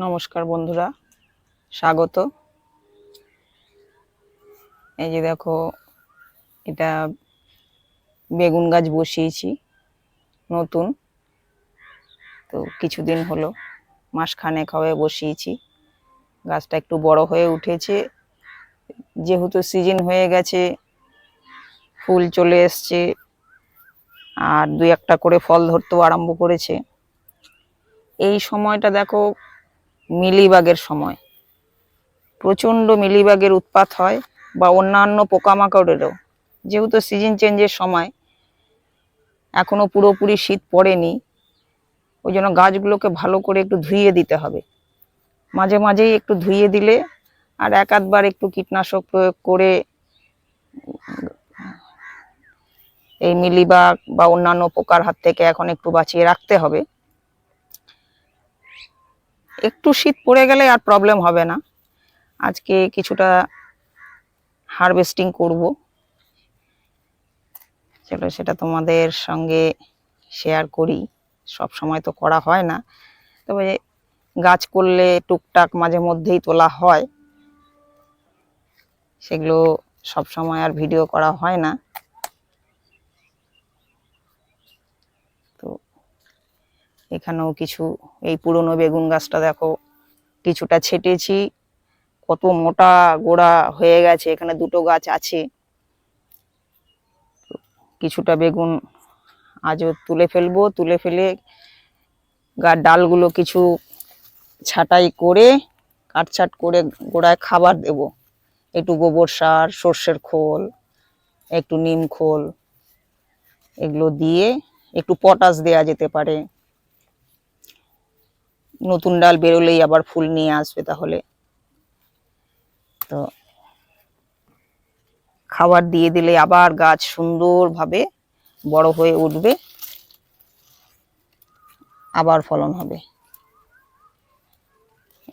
নমস্কার বন্ধুরা, স্বাগত। এই যে দেখো, এটা বেগুন গাছ বসিয়েছি, নতুন। তো কিছুদিন হলো, মাসখানেক হবে বসিয়েছি। গাছটা একটু বড় হয়ে উঠেছে। যেহেতু সিজন হয়ে গেছে, ফুল চলে এসছে, আর দুই একটা করে ফল ধরতেও আরম্ভ করেছে। এই সময়টা দেখো মিলিবাগের সময়। প্রচণ্ড মিলিবাগের উৎপাত হয় বা অন্যান্য পোকামাকড়েরও। যেহেতু সিজন চেঞ্জের সময় এখনও পুরোপুরি শীত পড়েনি, ওই জন্য গাছগুলোকে ভালো করে একটু ধুইয়ে দিতে হবে। মাঝে মাঝেই একটু ধুইয়ে দিলে আর এক আধবার একটু কীটনাশক প্রয়োগ করে এই মিলিবাগ বা অন্যান্য পোকার হাত থেকে এখন একটু বাঁচিয়ে রাখতে হবে। একটু শীত পড়ে গেলে আর প্রবলেম হবে না। আজকে কিছুটা হারভেস্টিং করব। চলো সেটা তোমাদের সঙ্গে শেয়ার করি। সব সময় তো করা হয় না। তবে গাছ করলে টুকটাক মাঝে মধ্যেই তোলা হয়। সেগুলো সব সময় আর ভিডিও করা হয় না। এখানেও কিছু, এই পুরনো বেগুন গাছটা দেখো, কিছুটা ছেটেছি, কত মোটা গোড়া হয়ে গেছে, এখানে দুটো গাছ আছে। কিছুটা বেগুন আজও তুলে ফেলব, তুলে ফেলে গার ডালগুলো কিছু ছাঁটাই করে, কাটছাট করে গোড়ায় খাবার দেব। একটু গোবর সার, সর্ষের খোল, একটু নিম খোল, এগুলো দিয়ে একটু পটাশ দেয়া যেতে পারে। নতুন ডাল বেরোলেই আবার ফুল নিয়ে আসবে তাহলে। তো খাবার দিয়ে দিলে আবার গাছ সুন্দরভাবে বড় হয়ে উঠবে। আবার ফলন হবে।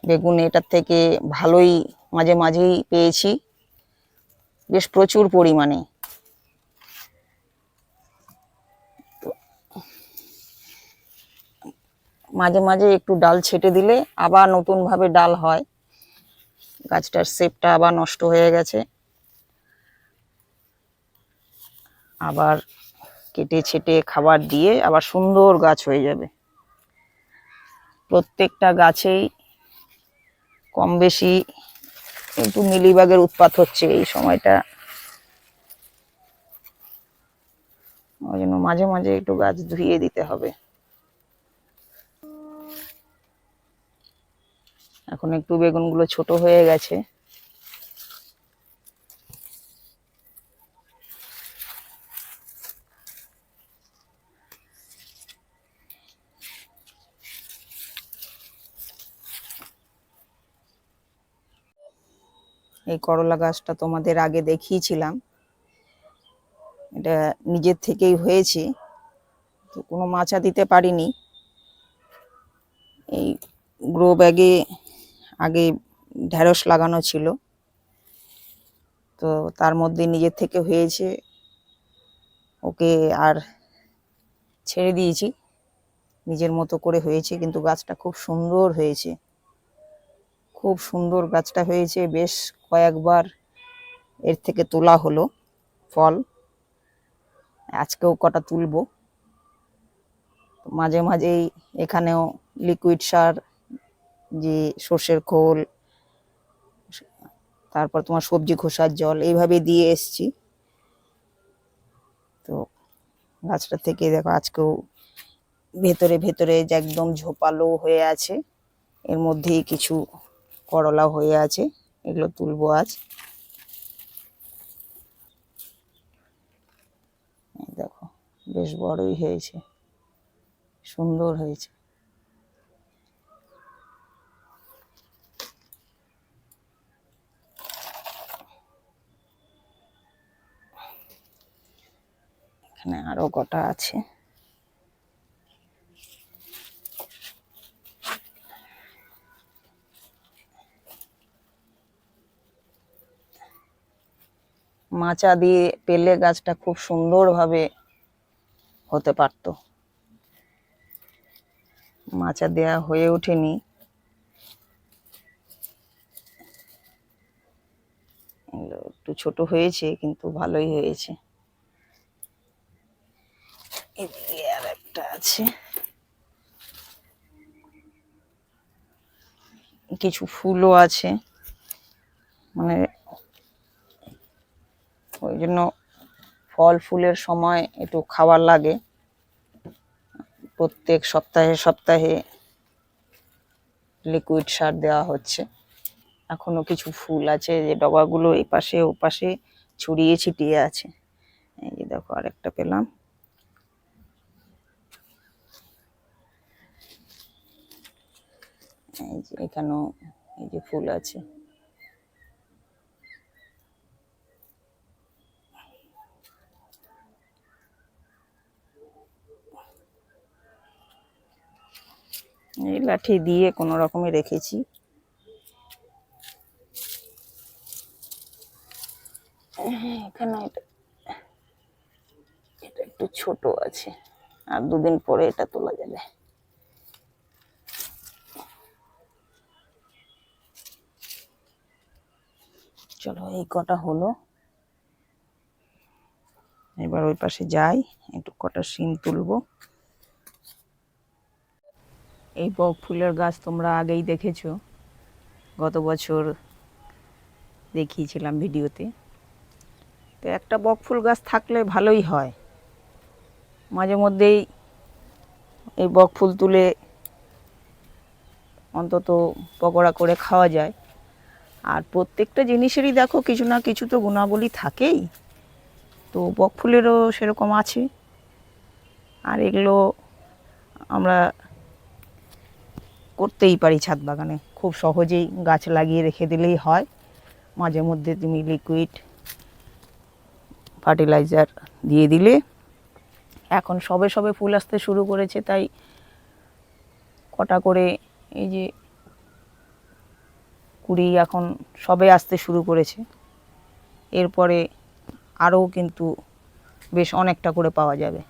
বেগুন এটার থেকে ভালোই মাঝে মাঝেই পেয়েছি। বেশ প্রচুর পরিমাণে। মাঝে মাঝে একটু ডাল ছেটে দিলে আবার নতুন ভাবে ডাল হয়। গাছটার শেপটা আবার নষ্ট হয়ে গেছে। আবার কেটে ছেটে খাবার দিয়ে আবার সুন্দর গাছ হয়ে যাবে। প্রত্যেকটা গাছেই কম বেশি একটু মিলিবাগের উৎপাত হচ্ছে এই সময়টা। ওই জন্য মাঝে মাঝে একটু গাছ ধুইয়ে দিতে হবে। এখন একটু বেগুনগুলো ছোট হয়ে গেছে। এই করলা গাছটা তোমাদের আগে দেখিয়েছিলাম। এটা নিজের থেকেই হয়েছে, তো কোনো মাচা দিতে পারিনি। এই গ্রো ব্যাগে আগে ঢ্যাঁড়স লাগানো ছিল। তো তার মধ্যে নিজের থেকে হয়েছে। ওকে আর ছেড়ে দিয়েছি। নিজের মতো করে হয়েছে, কিন্তু গাছটা খুব সুন্দর হয়েছে। খুব সুন্দর গাছটা হয়েছে। বেশ কয়েকবার এর থেকে তোলা হলো ফল। আজকেও কটা তুলবো। মাঝে মাঝেই এখানেও লিকুইড সার যে সর্ষের খোল, তারপর তোমার সবজি খোসার জল, এইভাবে দিয়ে এসছি। তো গাছটা থেকে দেখো আজকেও ভেতরে ভেতরে যে একদম ঝোপালো হয়ে আছে, এর মধ্যেই কিছু করলা হয়ে আছে, এগুলো তুলবো আজ। দেখো, বেশ বড়ই হয়েছে, সুন্দর হয়েছে। এখানে আরও গোটা আছে। মাচা দিয়ে পেলে গাছটা খুব সুন্দরভাবে হতে পারত। মাচা দেয়া হয়ে ওঠেনি। একটু ছোট হয়েছে, কিন্তু ভালোই হয়েছে। এদিকে আর একটা আছে। কিছু ফুলও আছে। মানে ওই জন্য ফল ফুলের সময় একটু খাবার লাগে। প্রত্যেক সপ্তাহে সপ্তাহে লিকুইড সার দেওয়া হচ্ছে। এখনও কিছু ফুল আছে যে ডগাগুলো এই পাশে ও পাশে ছড়িয়ে ছিটিয়ে আছে। এই যে দেখো আরেকটা পেলাম। এই যে এখানেও এই যে ফুল আছে। এই লাঠি দিয়ে কোনো রকমে রেখেছি। এখানে এটা এটা একটু ছোট আছে। আর দুদিন পরে এটা তোলা যাবে। চলো, এই কটা হলো। এবার ওই পাশে যাই, একটু কটা সিম তুলবো। এই বক ফুলের গাছ তোমরা আগেই দেখেছ। গত বছর দেখিয়েছিলাম ভিডিওতে। তো একটা বক ফুল গাছ থাকলে ভালোই হয়। মাঝে মধ্যেই এই বক ফুল তুলে অন্তত পকোড়া করে খাওয়া যায়। আর প্রত্যেকটা জিনিসেরই দেখো কিছু না কিছু তো গুণাবলী থাকেই। তো বক ফুলেরও সেরকম আছে। আর এগুলো আমরা করতেই পারি ছাদ বাগানে। খুব সহজেই গাছ লাগিয়ে রেখে দিলেই হয়। মাঝে মধ্যে তুমি লিকুইড ফার্টিলাইজার দিয়ে দিলে। এখন সবে সবে ফুল আসতে শুরু করেছে, তাই কটা করে এই যে কুড়ি এখন সবে আসতে শুরু করেছে। এরপরে আরও কিন্তু বেশ অনেকটা করে পাওয়া যাবে।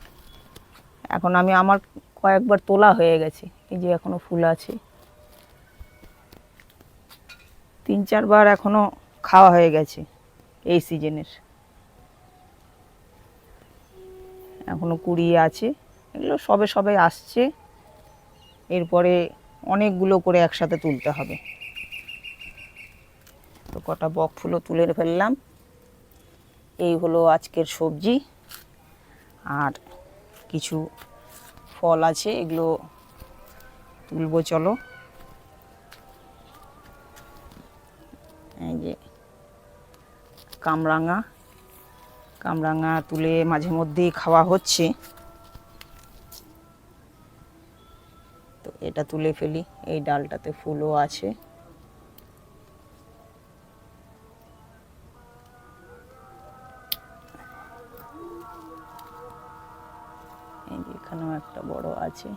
এখন আমি আমার কয়েকবার তোলা হয়ে গেছে, এই যে এখনও ফুল আছে। তিন চারবার এখনও খাওয়া হয়ে গেছে এই সিজনের। এখনও কুড়ি আছে, এগুলো সবে সবে আসছে। এরপরে অনেকগুলো করে একসাথে তুলতে হবে। তো কটা বক ফুলও তুলে ফেললাম। এই হলো আজকের সবজি। আর কিছু ফল আছে, এগুলো তুলবো, চলো। এই যে কামরাঙা। কামরাঙা তুলে মাঝে মধ্যেই খাওয়া হচ্ছে। তো এটা তুলে ফেলি, এই ডালটাতে ফুলও আছে। এখানেও একটা বড় আছে।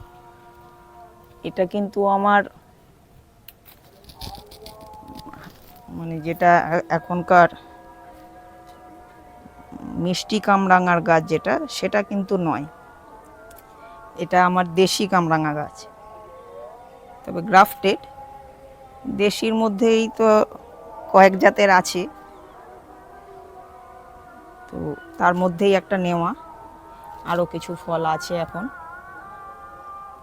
এটা কিন্তু আমার মানে যেটা এখনকার মিষ্টি কামরাঙার গাছ যেটা, সেটা কিন্তু নয়। এটা আমার দেশি কামরাঙা গাছ। তবে গ্রাফটেড। দেশির মধ্যেই তো কয়েক জাতের আছে। তো তার মধ্যেই একটা নেওয়া। আরও কিছু ফল আছে এখন।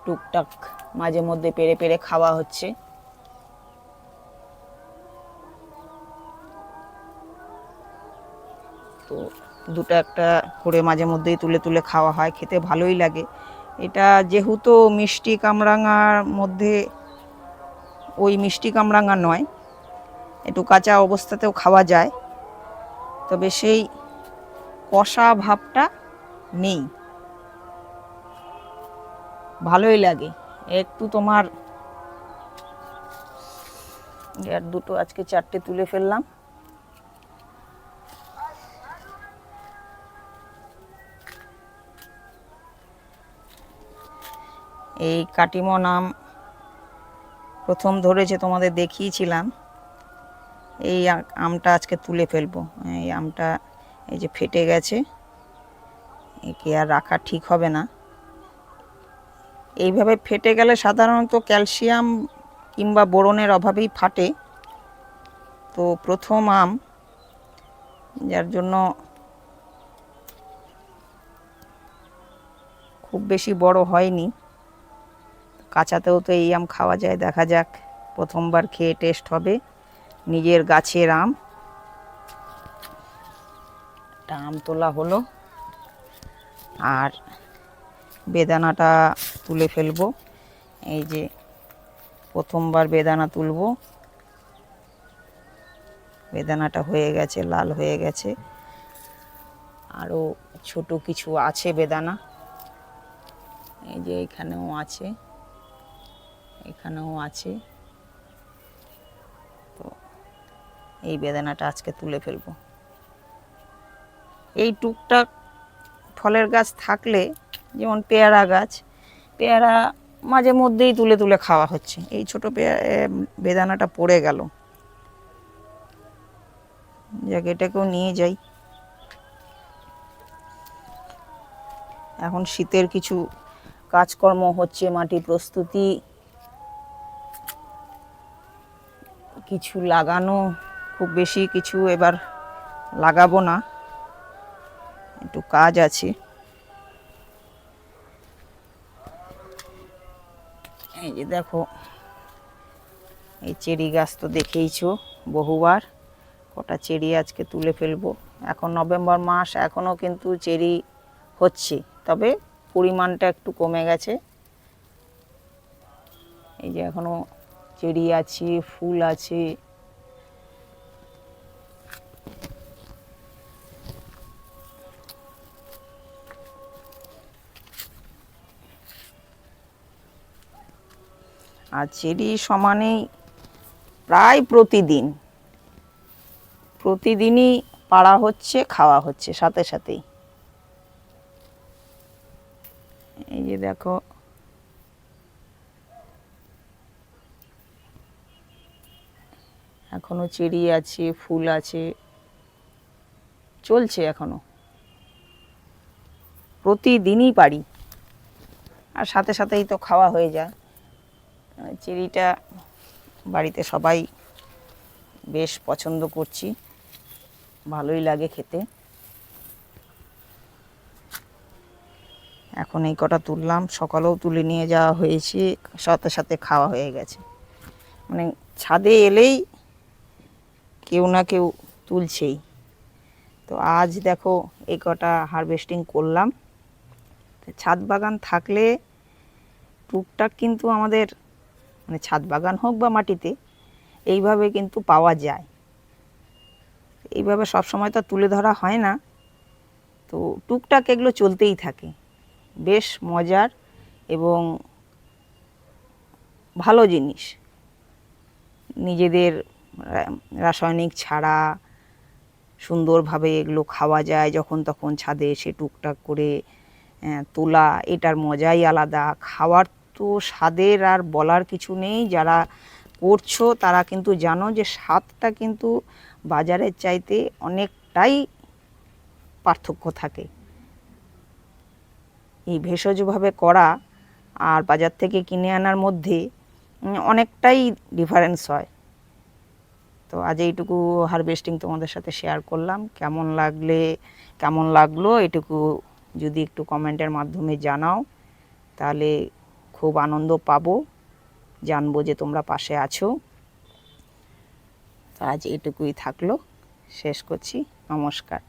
টুকটাক মাঝে মধ্যে পেরে পেরে খাওয়া হচ্ছে। তো দুটো একটা করে মাঝে মধ্যেই তুলে তুলে খাওয়া হয়, খেতে ভালোই লাগে। এটা যেহেতু মিষ্টি কামরাঙার মধ্যে ওই মিষ্টি কামরাঙা নয়, একটু কাঁচা অবস্থাতেও খাওয়া যায়। তবে সেই কষা ভাবটা নেই। ভালোই লাগে। একটু তোমার আর দুটো আজকে চারটে তুলে ফেললাম। এই কাটিমো আম প্রথম ধরেছে তোমাদের দেখিয়েছিলাম। এই আমটা আজকে তুলে ফেলব। এই আমটা এই যে ফেটে গেছে। একে আর রাখা ঠিক হবে না। এইভাবে ফেটে গেলে সাধারণত ক্যালসিয়াম কিংবা বোরনের অভাবেই ফাটে। তো প্রথম আম, যার জন্য খুব বেশি বড় হয়নি। কাঁচাতেও তো এই আম খাওয়া যায়, দেখা যাক প্রথমবার খেয়ে টেস্ট হবে। নিজের গাছের আম। আম তোলা হলো। আর বেদানাটা তুলে ফেলব। এই যে প্রথমবার বেদানা তুলব। বেদানাটা হয়ে গেছে, লাল হয়ে গেছে। আরও ছোট কিছু আছে বেদানা। এই যে এখানেও আছে এখানেও আছে। তো এই বেদানাটা আজকে তুলে ফেলব। এই টুকটাক ফলের গাছ থাকলে, যেমন পেয়ারা গাছ, পেয়ারা মাঝে মধ্যেই তুলে তুলে খাওয়া হচ্ছে। এই ছোট পেয়ারা বেদানাটা পড়ে গেল। যাক, এটাকেও নিয়ে যাই। এখন শীতের কিছু কাজকর্ম হচ্ছে মাটি প্রস্তুতি, কিছু লাগানো, খুব বেশি কিছু এবার লাগাবো না। একটু কাজ আছে। এই যে দেখো, এই চেরি গাছ তো দেখেইছো বহুবার, কটা চেরি আজকে তুলে ফেলব। এখন নভেম্বর মাস এখনও কিন্তু চেরি হচ্ছে, তবে পরিমাণটা একটু কমে গেছে। এই যে এখনও চেরি আছে, ফুল আছে আর চেরি সমানেই প্রায় প্রতিদিন। প্রতিদিনই পাড়া হচ্ছে, খাওয়া হচ্ছে সাথে সাথেই। এই যে দেখো। এখনও চেরি আছে, ফুল আছে, চলছে এখনও। প্রতিদিনই পারি আর সাথে সাথেই তো খাওয়া হয়ে যায়। চেরিটা বাড়িতে সবাই বেশ পছন্দ করছি। ভালোই লাগে খেতে। এখন এই কটা তুললাম, সকালেও তুলে নিয়ে যাওয়া হয়েছে, সাথে সাথে খাওয়া হয়ে গেছে। মানে ছাদে এলেই কেউ না কেউ তুলছেই। তো আজ দেখো এই কটা হারভেস্টিং করলাম। ছাদ বাগান থাকলে টুকটাক কিন্তু আমাদের মানে ছাদ বাগান হোক বা মাটিতে, এইভাবে কিন্তু পাওয়া যায়। এইভাবে সব সময় তো তুলে ধরা হয় না। তো টুকটাক এগুলো চলতেই থাকে। বেশ মজার এবং ভালো জিনিস। নিজেদের রাসায়নিক ছাড়া সুন্দরভাবে এগুলো খাওয়া যায় যখন তখন ছাদে এসে টুকটাক করে তোলা, এটার মজাই আলাদা। খাওয়ার তো স্বাদের আর বলার কিছু নেই। যারা করছ, তারা কিন্তু জানো যে স্বাদটা কিন্তু বাজারের চাইতে অনেকটাই পার্থক্য থাকে। এই ভেষজভাবে করা আর বাজার থেকে কিনে আনার মধ্যে অনেকটাই ডিফারেন্স হয়। তো আজ এইটুকু হারভেস্টিং তোমাদের সাথে শেয়ার করলাম। কেমন লাগলে, কেমন লাগল এটুকু যদি একটু কমেন্টের মাধ্যমে জানাও, তাহলে খুব আনন্দ পাবো। জানব যে তোমরা পাশে আছো। তো আজ এটুকুই থাকল। শেষ করছি। নমস্কার।